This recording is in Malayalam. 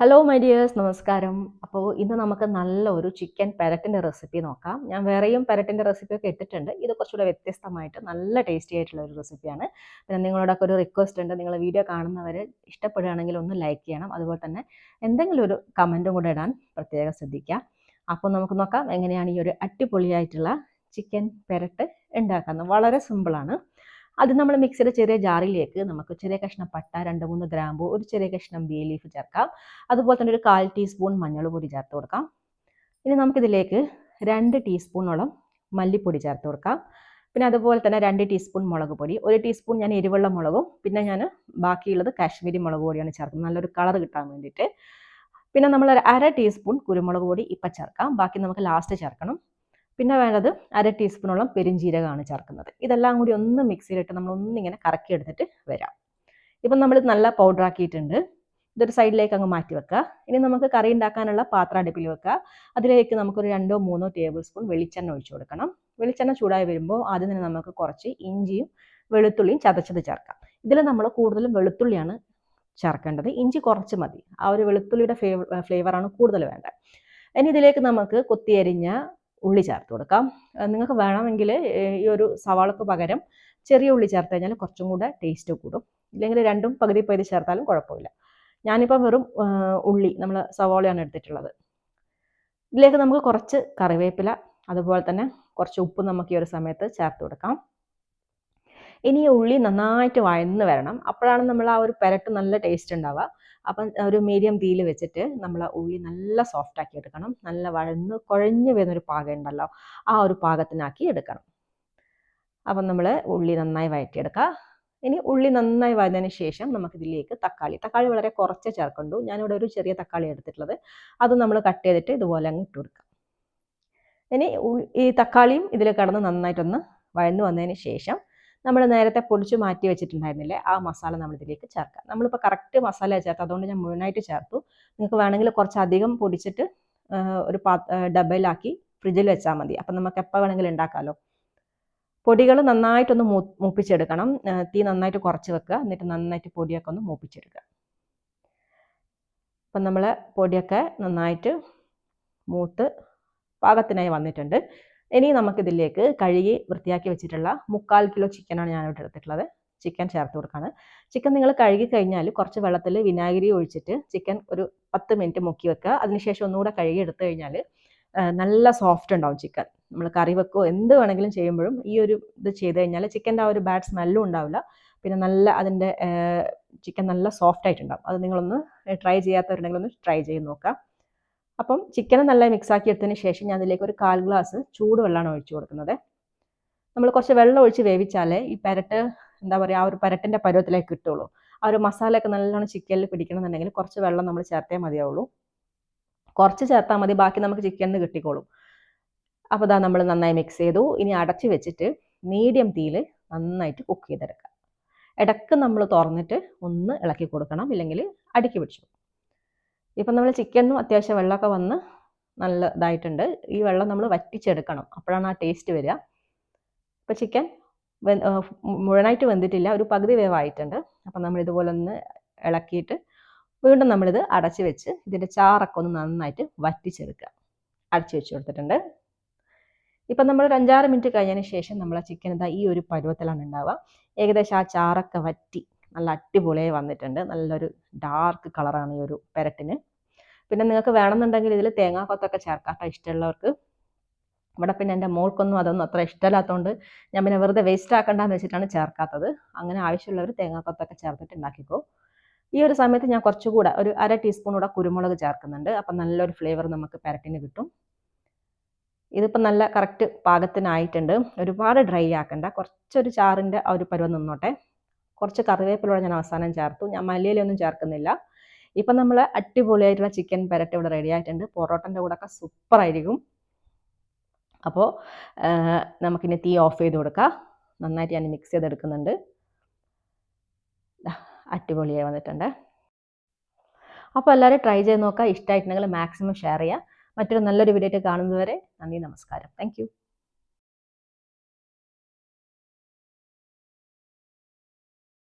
ഹലോ മൈ ഡിയേഴ്സ് നമസ്കാരം. അപ്പോൾ ഇന്ന് നമുക്ക് നല്ല ഒരു ചിക്കൻ പെരട്ടിന്റെ റെസിപ്പി നോക്കാം. ഞാൻ വേറെയും പെരട്ടിന്റെ റെസിപ്പിയൊക്കെ ഇട്ടിട്ടുണ്ട്. ഇത് കുറച്ചുകൂടെ വ്യത്യസ്തമായിട്ട് നല്ല ടേസ്റ്റി ആയിട്ടുള്ള ഒരു റെസിപ്പിയാണ് പിന്നെ നിങ്ങളോടൊക്കെ ഒരു റിക്വസ്റ്റ് ഉണ്ട്. നിങ്ങൾ വീഡിയോ കാണുന്നവർ ഇഷ്ടപ്പെടുകയാണെങ്കിൽ ഒന്ന് ലൈക്ക് ചെയ്യണം. അതുപോലെ തന്നെ എന്തെങ്കിലും ഒരു കമന്റും കൂടെ ഇടാൻ പ്രത്യേകം ശ്രദ്ധിക്കുക അപ്പോൾ നമുക്ക് നോക്കാം എങ്ങനെയാണ് ഈ ഒരു അടിപൊളിയായിട്ടുള്ള ചിക്കൻ പെരട്ട് ഉണ്ടാക്കുന്നത്. വളരെ സിമ്പിളാണ് അത് നമ്മൾ മിക്സിയുടെ ചെറിയ ജാറിലേക്ക് നമുക്ക് ചെറിയ കഷ്ണം പട്ട രണ്ട് മൂന്ന് ഗ്രാമ്പു ഒരു ചെറിയ കഷ്ണം ബേ ലീഫ് ചേർക്കാം. അതുപോലെ തന്നെ ഒരു കാൽ ടീസ്പൂൺ മഞ്ഞൾപ്പൊടി പൊടി ചേർത്ത് കൊടുക്കാം. ഇനി നമുക്കിതിലേക്ക് രണ്ട് ടീസ്പൂണോളം മല്ലിപ്പൊടി ചേർത്ത് കൊടുക്കാം. പിന്നെ അതുപോലെ തന്നെ രണ്ട് ടീസ്പൂൺ മുളക് പൊടി ഒരു ടീസ്പൂൺ ഞാൻ എരിവെള്ള മുളകും പിന്നെ ഞാൻ ബാക്കിയുള്ളത് കാശ്മീരി മുളക് പൊടിയാണ് ചേർക്കുന്നത്. നല്ലൊരു കളർ കിട്ടാൻ വേണ്ടിയിട്ട്. പിന്നെ നമ്മൾ അര ടീസ്പൂൺ കുരുമുളക് പൊടി ഇപ്പം ചേർക്കാം. ബാക്കി നമുക്ക് ലാസ്റ്റ് ചേർക്കണം. പിന്നെ വേണ്ടത് അര ടീസ്പൂണോളം പെരിഞ്ജീരകമാണ് ചേർക്കുന്നത്. ഇതെല്ലാം കൂടി ഒന്ന് മിക്സിയിലിട്ട് നമ്മൾ ഒന്നിങ്ങനെ കറക്കി എടുത്തിട്ട് വരാം. ഇപ്പം നമ്മൾ നല്ല പൗഡർ ആക്കിയിട്ടുണ്ട്. ഇതൊരു സൈഡിലേക്ക് അങ്ങ് മാറ്റി വെക്കുക. ഇനി നമുക്ക് കറി ഉണ്ടാക്കാനുള്ള പാത്രം അടുപ്പിൽ വെക്കുക. അതിലേക്ക് നമുക്കൊരു രണ്ടോ മൂന്നോ ടേബിൾ സ്പൂൺ വെളിച്ചെണ്ണ ഒഴിച്ചു കൊടുക്കണം. വെളിച്ചെണ്ണ ചൂടായി വരുമ്പോൾ ആദ്യം തന്നെ നമുക്ക് കുറച്ച് ഇഞ്ചിയും വെളുത്തുള്ളിയും ചതച്ചത് ചേർക്കാം. ഇതിൽ നമ്മൾ കൂടുതലും വെളുത്തുള്ളിയാണ് ചേർക്കേണ്ടത്. ഇഞ്ചി കുറച്ച് മതി. ആ ഒരു വെളുത്തുള്ളിയുടെ ഫ്ലേവർ ഫ്ലേവറാണ് കൂടുതൽ വേണ്ടത്. ഇനി ഇതിലേക്ക് നമുക്ക് കൊത്തിയരിഞ്ഞ ഉള്ളി ചേർത്ത് കൊടുക്കാം. നിങ്ങൾക്ക് വേണമെങ്കിൽ ഈ ഒരു സവാളക്ക് പകരം ചെറിയ ഉള്ളി ചേർത്ത് കഴിഞ്ഞാൽ കുറച്ചും കൂടെ ടേസ്റ്റ് കൂടും. ഇല്ലെങ്കിൽ രണ്ടും പകുതി പകുതി ചേർത്താലും കുഴപ്പമില്ല. ഞാനിപ്പോൾ വെറും ഉള്ളി നമ്മൾ സവാളയാണ് എടുത്തിട്ടുള്ളത്. ഇതിലേക്ക് നമുക്ക് കുറച്ച് കറിവേപ്പില അതുപോലെ തന്നെ കുറച്ച് ഉപ്പ് നമുക്ക് ഈ ഒരു സമയത്ത് ചേർത്ത് കൊടുക്കാം. ഇനി ഉള്ളി നന്നായിട്ട് വഴന്ന് വരണം. അപ്പോഴാണ് നമ്മൾ ആ ഒരു പെരട്ട് നല്ല ടേസ്റ്റ് ഉണ്ടാവുക. അപ്പം ഒരു മീഡിയം തീയിൽ വെച്ചിട്ട് നമ്മൾ ഉള്ളി നല്ല സോഫ്റ്റ് ആക്കി എടുക്കണം. നല്ല വഴന്ന് കുഴഞ്ഞു വരുന്നൊരു പാകം ഉണ്ടല്ലോ ആ ഒരു പാകത്തിനാക്കി എടുക്കണം. അപ്പം നമ്മൾ ഉള്ളി നന്നായി വഴറ്റിയെടുക്കുക. ഇനി ഉള്ളി നന്നായി വഴന്നതിന് ശേഷം നമുക്കിതിലേക്ക് തക്കാളി തക്കാളി വളരെ കുറച്ച് ചേർക്കണ്ടു ഞാനിവിടെ ഒരു ചെറിയ തക്കാളി എടുത്തിട്ടുള്ളത്. അത് നമ്മൾ കട്ട് ചെയ്തിട്ട് ഇതുപോലെ അങ്ങ് ഇട്ട് കൊടുക്കാം ഇനി ഈ തക്കാളിയും ഇതിൽ കിടന്ന് നന്നായിട്ടൊന്ന് വഴന്നു വന്നതിന് ശേഷം നമ്മൾ നേരത്തെ പൊടിച്ച് മാറ്റി വെച്ചിട്ടുണ്ടായിരുന്നില്ലേ? ആ മസാല നമ്മൾ ഇതിലേക്ക് ചേർക്കാം. നമ്മളിപ്പോൾ കറക്റ്റ് മസാല ചേർത്ത് അതുകൊണ്ട് ഞാൻ മുഴുവനായിട്ട് ചേർത്തു. നിങ്ങൾക്ക് വേണമെങ്കിൽ കുറച്ചധികം പൊടിച്ചിട്ട് ഒരു പാ ഡബയിലാക്കി ഫ്രിഡ്ജിൽ വെച്ചാൽ മതി. അപ്പം നമുക്ക് എപ്പോൾ വേണമെങ്കിലും ഉണ്ടാക്കാമല്ലോ പൊടികൾ നന്നായിട്ടൊന്ന് മൂ മൂപ്പിച്ചെടുക്കണം. തീ നന്നായിട്ട് കുറച്ച് വെക്കുക. എന്നിട്ട് നന്നായിട്ട് പൊടിയൊക്കെ ഒന്ന് മൂപ്പിച്ചെടുക്കുക. അപ്പം നമ്മൾ പൊടിയൊക്കെ നന്നായിട്ട് മൂത്ത് പാകത്തിനായി വന്നിട്ടുണ്ട്. ഇനി നമുക്കിതിലേക്ക് കഴുകി വൃത്തിയാക്കി വെച്ചിട്ടുള്ള മുക്കാൽ കിലോ ചിക്കനാണ് ഞാൻ ഇവിടെ എടുത്തിട്ടുള്ളത്. ചിക്കൻ ചേർത്ത് കൊടുക്കുകയാണ് ചിക്കൻ നിങ്ങൾ കഴുകി കഴിഞ്ഞാൽ കുറച്ച് വെള്ളത്തിൽ വിനാഗിരി ഒഴിച്ചിട്ട് ചിക്കൻ ഒരു പത്ത് മിനിറ്റ് മുക്കി വെക്കുക. അതിനുശേഷം ഒന്നുകൂടെ കഴുകി എടുത്തു കഴിഞ്ഞാൽ നല്ല സോഫ്റ്റ് ഉണ്ടാവും ചിക്കൻ. നമ്മൾ കറി വെക്കോ എന്ത് വേണമെങ്കിലും ചെയ്യുമ്പോഴും ഈ ഒരു ഇത് ചെയ്ത് കഴിഞ്ഞാൽ ചിക്കന്റെ ആ ഒരു ബാഡ് സ്മെല്ലും ഉണ്ടാവില്ല. പിന്നെ നല്ല അതിന്റെ ചിക്കൻ നല്ല സോഫ്റ്റ് ആയിട്ടുണ്ടാവും. അത് നിങ്ങളൊന്ന് ട്രൈ ചെയ്യാത്തവരുണ്ടെങ്കിൽ ഒന്ന് ട്രൈ ചെയ്ത് നോക്കാം അപ്പം ചിക്കൻ നല്ല മിക്സ് ആക്കി എടുത്തതിന് ശേഷം ഞാൻ അതിലേക്ക് ഒരു കാൽ ഗ്ലാസ് ചൂടുവെള്ളമാണ് ഒഴിച്ചു കൊടുക്കുന്നത്. നമ്മൾ കുറച്ച് വെള്ളം ഒഴിച്ച് വേവിച്ചാലേ ഈ പെരട്ട് എന്താ പറയുക ആ ഒരു പെരട്ടിന്റെ പരുവത്തിലേക്ക് കിട്ടുള്ളൂ. ആ ഒരു മസാലയൊക്കെ നല്ലോണം ചിക്കനിൽ പിടിക്കണമെന്നുണ്ടെങ്കിൽ കുറച്ച് വെള്ളം നമ്മൾ ചേർത്തേ മതിയാവുള്ളൂ. കുറച്ച് ചേർത്താൽ മതി ബാക്കി നമുക്ക് ചിക്കനിൽ കിട്ടിക്കോളും. അപ്പോൾ ഇതാ നമ്മൾ നന്നായി മിക്സ് ചെയ്തു. ഇനി അടച്ച് വെച്ചിട്ട് മീഡിയം തീയിൽ നന്നായിട്ട് കുക്ക് ചെയ്തെടുക്കുക. ഇടയ്ക്ക് നമ്മൾ തുറന്നിട്ട് ഒന്ന് ഇളക്കി കൊടുക്കണം ഇല്ലെങ്കിൽ അടുക്കി പിടിച്ചു. ഇപ്പം നമ്മൾ ചിക്കനും അത്യാവശ്യം വെള്ളമൊക്കെ വന്ന് നല്ല ഇതായിട്ടുണ്ട്. ഈ വെള്ളം നമ്മൾ വറ്റിച്ചെടുക്കണം. അപ്പോഴാണ് ആ ടേസ്റ്റ് വരിക. ഇപ്പം ചിക്കൻ മുഴുവനായിട്ട് വെന്തിട്ടില്ല. ഒരു പകുതി വേവായിട്ടുണ്ട്. അപ്പം നമ്മൾ ഇതുപോലെ ഒന്ന് ഇളക്കിയിട്ട് വീണ്ടും നമ്മളിത് അടച്ച് വെച്ച് ഇതിന്റെ ചാറൊക്കെ ഒന്ന് നന്നായിട്ട് വറ്റിച്ചെടുക്കുക. അടച്ചു വെച്ച് കൊടുത്തിട്ടുണ്ട്. ഇപ്പം നമ്മൾ ഒരു അഞ്ചാറ് മിനിറ്റ് കഴിഞ്ഞതിന് ശേഷം നമ്മൾ ആ ചിക്കൻ ഇതാ ഈ ഒരു പരുവത്തിലാണ് ഉണ്ടാവുക. ഏകദേശം ആ ചാറൊക്കെ വറ്റി നല്ല അടിപൊളിയായി വന്നിട്ടുണ്ട്. നല്ലൊരു ഡാർക്ക് കളറാണ് ഈ ഒരു പെരട്ടിന്. പിന്നെ നിങ്ങൾക്ക് വേണമെന്നുണ്ടെങ്കിൽ ഇതിൽ തേങ്ങാക്കൊത്തൊക്കെ ചേർക്കാം ഇഷ്ടമുള്ളവർക്ക്. ഇവിടെ പിന്നെ എന്റെ മോൾക്കൊന്നും അതൊന്നും അത്ര ഇഷ്ടമില്ലാത്തതുകൊണ്ട് ഞാൻ പിന്നെ വെറുതെ വേസ്റ്റ് ആക്കണ്ടെന്ന് വെച്ചിട്ടാണ് ചേർക്കാത്തത്. അങ്ങനെ ആവശ്യമുള്ളവർ തേങ്ങാക്കൊത്തൊക്കെ ചേർത്തിട്ട് ഉണ്ടാക്കിക്കോ ഈ ഒരു സമയത്ത് ഞാൻ കുറച്ചുകൂടെ ഒരു അര ടീസ്പൂൺ കൂടെ കുരുമുളക് ചേർക്കുന്നുണ്ട്. അപ്പം നല്ലൊരു ഫ്ലേവർ നമുക്ക് പെരട്ടിന് കിട്ടും. ഇതിപ്പോൾ നല്ല കറക്റ്റ് പാകത്തിനായിട്ടുണ്ട്. ഒരുപാട് ഡ്രൈ ആക്കണ്ട. കുറച്ചൊരു ചാറിന്റെ ആ ഒരു പരുവം നിന്നോട്ടെ. കുറച്ച് കറിവേപ്പിലൂടെ ഞാൻ അവസാനം ചേർത്തു. ഞാൻ മല്ലിയിലൊന്നും ചേർക്കുന്നില്ല. ഇപ്പം നമ്മൾ അടിപൊളിയായിട്ടുള്ള ചിക്കൻ പെരട്ട് ഇവിടെ റെഡി ആയിട്ടുണ്ട്. പൊറോട്ടന്റെ സൂപ്പർ ആയിരിക്കും. അപ്പോൾ നമുക്കിനി തീ ഓഫ് ചെയ്ത് കൊടുക്കാം. നന്നായിട്ട് ഞാൻ മിക്സ് ചെയ്തെടുക്കുന്നുണ്ട്. അടിപൊളിയായി വന്നിട്ടുണ്ട്. അപ്പോൾ എല്ലാവരും ട്രൈ ചെയ്ത് നോക്കുക ഇഷ്ടമായിട്ടുണ്ടെങ്കിൽ മാക്സിമം ഷെയർ ചെയ്യുക മറ്റൊരു നല്ലൊരു വീഡിയോ കാണുന്നതുവരെ നന്ദി നമസ്കാരം. താങ്ക്